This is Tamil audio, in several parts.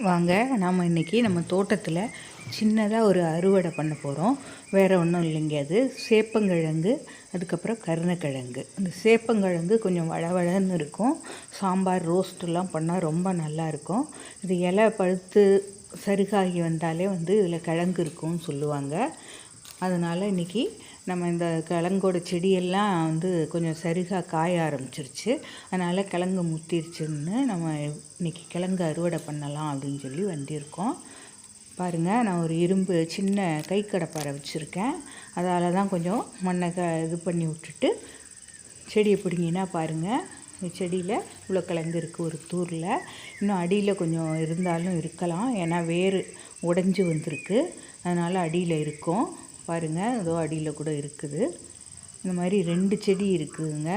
வாங்க நாம் இன்றைக்கி நம்ம தோட்டத்தில் சின்னதாக ஒரு அறுவடை பண்ண போகிறோம் வேறு ஒன்றும் இல்லைங்க அது. சேப்பங்கிழங்கு அதுக்கப்புறம் கருணக்கிழங்கு. இந்த சேப்பங்கிழங்கு கொஞ்சம் வளவழன்னு இருக்கும். சாம்பார் ரோஸ்ட்டுலாம் பண்ணால் ரொம்ப நல்லாயிருக்கும் இது இலை பழுத்து சருகாகி வந்தாலே வந்து இதில் கிழங்கு இருக்கும்னு சொல்லுவாங்க. அதனால் இன்றைக்கி நம்ம இந்த கிழங்கோட செடியெல்லாம் வந்து கொஞ்சம் சரிகாக காய ஆரம்பிச்சிருச்சு. அதனால் கிழங்கு முத்திருச்சுன்னு நம்ம இன்றைக்கி கிழங்கு அறுவடை பண்ணலாம் அப்படின்னு சொல்லி வந்திருக்கோம். பாருங்கள் நான் ஒரு இரும்பு சின்ன கை கடப்பாரை வச்சுருக்கேன். அதால் தான் கொஞ்சம் மண்ணை க இது பண்ணி விட்டுட்டு செடியை பிடிங்கினா பாருங்கள் செடியில் இவ்வளோ கிழங்கு இருக்குது ஒரு தூரில். இன்னும் அடியில் கொஞ்சம் இருந்தாலும் இருக்கலாம். ஏன்னா வேர் உடஞ்சி வந்திருக்கு. அதனால் அடியில் இருக்கும். பாருங்கள் ஏதோ அடியில் கூட இருக்குது. இந்த மாதிரி ரெண்டு செடி இருக்குதுங்க.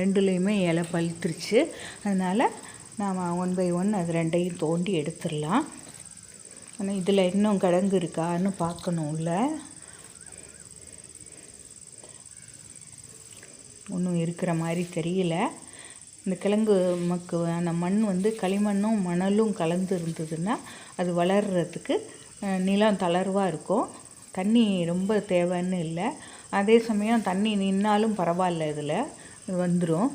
ரெண்டுலேயுமே இலை பழுத்துருச்சு. அதனால் நாம் ஒன் பை ஒன் அது ரெண்டையும் தோண்டி எடுத்துடலாம். ஆனால் இதில் இன்னும் கிடங்கு இருக்கான்னு பார்க்கணும்ல ஒன்றும் இருக்கிற மாதிரி தெரியல. இந்த கிழங்கு மக்கு அந்த மண் வந்து களிமண்ணும் மணலும் கலந்து இருந்ததுன்னா அது வளர்கிறதுக்கு நிலம் தளர்வாக இருக்கும். தண்ணி ரொம்ப தேவைன்னு இல்லை. அதே சமயம் தண்ணி நின்னாலும் பரவாயில்ல இதில். வந்துடும்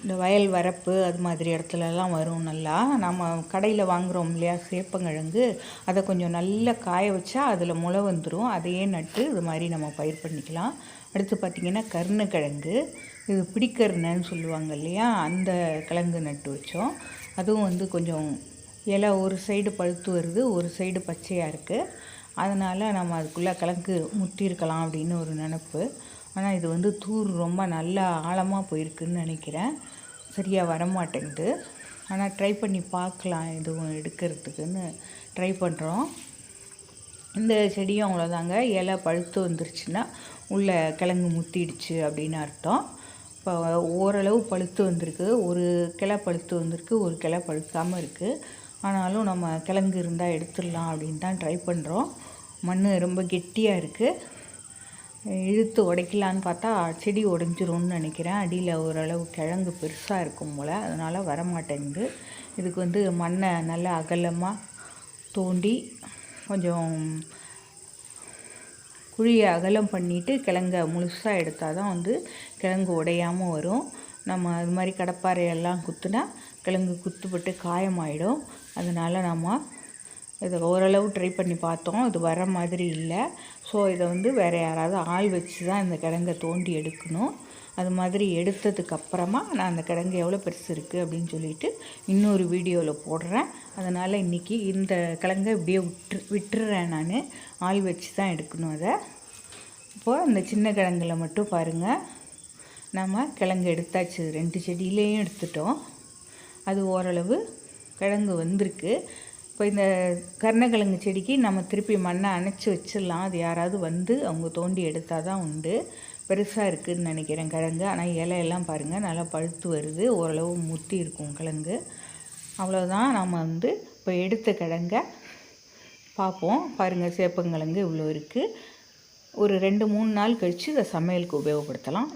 இந்த வயல் வரப்பு அது மாதிரி இடத்துலலாம் வரும் நல்லா. நம்ம கடையில் வாங்குகிறோம் இல்லையா சேப்பங்கிழங்கு. அதை கொஞ்சம் நல்லா காய வச்சா அதில் முளை வந்துடும் அதையே நட்டு இது மாதிரி நம்ம பயிர் பண்ணிக்கலாம். அடுத்து பார்த்திங்கன்னா கருணக்கிழங்கு. இது பிடிக்கருணன்னு சொல்லுவாங்க இல்லையா அந்த கிழங்கு நட்டு வச்சோம். அதுவும் வந்து கொஞ்சம் இலை ஒரு சைடு பழுத்து வருது ஒரு சைடு பச்சையாக இருக்குது அதனால் நம்ம அதுக்குள்ளே கிழங்கு முட்டியிருக்கலாம் அப்படின்னு ஒரு நினப்பு. ஆனால் இது வந்து தூர் ரொம்ப நல்லா ஆழமாக போயிருக்குன்னு நினைக்கிறேன். சரியாக வரமாட்டேங்குது. ஆனால் ட்ரை பண்ணி பார்க்கலாம் எதுவும் எடுக்கிறதுக்குன்னு ட்ரை பண்ணுறோம் இந்த செடியும் அவ்வளோதாங்க இலை பழுத்து வந்துருச்சுன்னா உள்ளே கிழங்கு முத்திடுச்சு அப்படின்னு அர்த்தம். இப்போ ஓரளவு பழுத்து வந்திருக்கு. ஒரு கிளை பழுத்து வந்திருக்கு ஒரு கிளை பழுக்காமல் இருக்குது ஆனாலும் நம்ம கிழங்கு இருந்தால் எடுத்துடலாம் அப்படின்னு தான் ட்ரை பண்ணுறோம் மண் ரொம்ப கெட்டியாக இருக்குது இழுத்து உடைக்கலான்னு பார்த்தா செடி உடஞ்சிரும்னு நினைக்கிறேன். அடியில் ஓரளவு கிழங்கு பெருசாக இருக்கும் போல். அதனால் வரமாட்டேங்குது இதுக்கு வந்து மண்ணை நல்லா அகலமாக தோண்டி கொஞ்சம் குழியை அகலம் பண்ணிவிட்டு கிழங்க முழுசாக எடுத்தால் தான் வந்து கிழங்கு உடையாமல் வரும். நம்ம அது மாதிரி கடப்பாறையெல்லாம் குத்துனா கிழங்கு குத்துப்பட்டு காயமாயிடும். அதனால் நம்ம இதை ஓரளவு ட்ரை பண்ணி பார்த்தோம். இது வர மாதிரி இல்லை. ஸோ இதை வந்து வேறு யாராவது ஆள் வச்சு தான் இந்த கிழங்கை தோண்டி எடுக்கணும். அது மாதிரி எடுத்ததுக்கப்புறமா நான் அந்த கிழங்கு எவ்வளோ பெருசு இருக்குது அப்படின்னு சொல்லிட்டு இன்னொரு வீடியோவில் போடுறேன். அதனால் இன்றைக்கி இந்த கிழங்கை இப்படியே விட்டு விட்டுறேன் நான். ஆள் வச்சு தான் எடுக்கணும் அதை. இப்போது அந்த சின்ன கிழங்குல மட்டும் பாருங்கள் நம்ம கிழங்கு எடுத்தாச்சு. ரெண்டு செடியிலையும் எடுத்துட்டோம். அது ஓரளவு கிழங்கு வந்திருக்கு. இப்போ இந்த கருணக்கிழங்கு செடிக்கு நம்ம திருப்பி மண்ணை அணைச்சி வச்சிடலாம். அது யாராவது வந்து அவங்க தோண்டி எடுத்தால் தான் உண்டு. பெருசாக இருக்குதுன்னு நினைக்கிறேன் கிழங்கு. ஆனால் இலையெல்லாம் பாருங்கள் நல்லா பழுத்து வருது. ஓரளவு முத்தி இருக்கும் கிழங்கு. அவ்வளோதான் நம்ம வந்து இப்போ எடுத்த கிழங்க பார்ப்போம். பாருங்கள் சேப்பங்கிழங்கு இவ்வளோ இருக்குது ஒரு ரெண்டு மூணு நாள் கழித்து இதை சமையலுக்கு உபயோகப்படுத்தலாம்.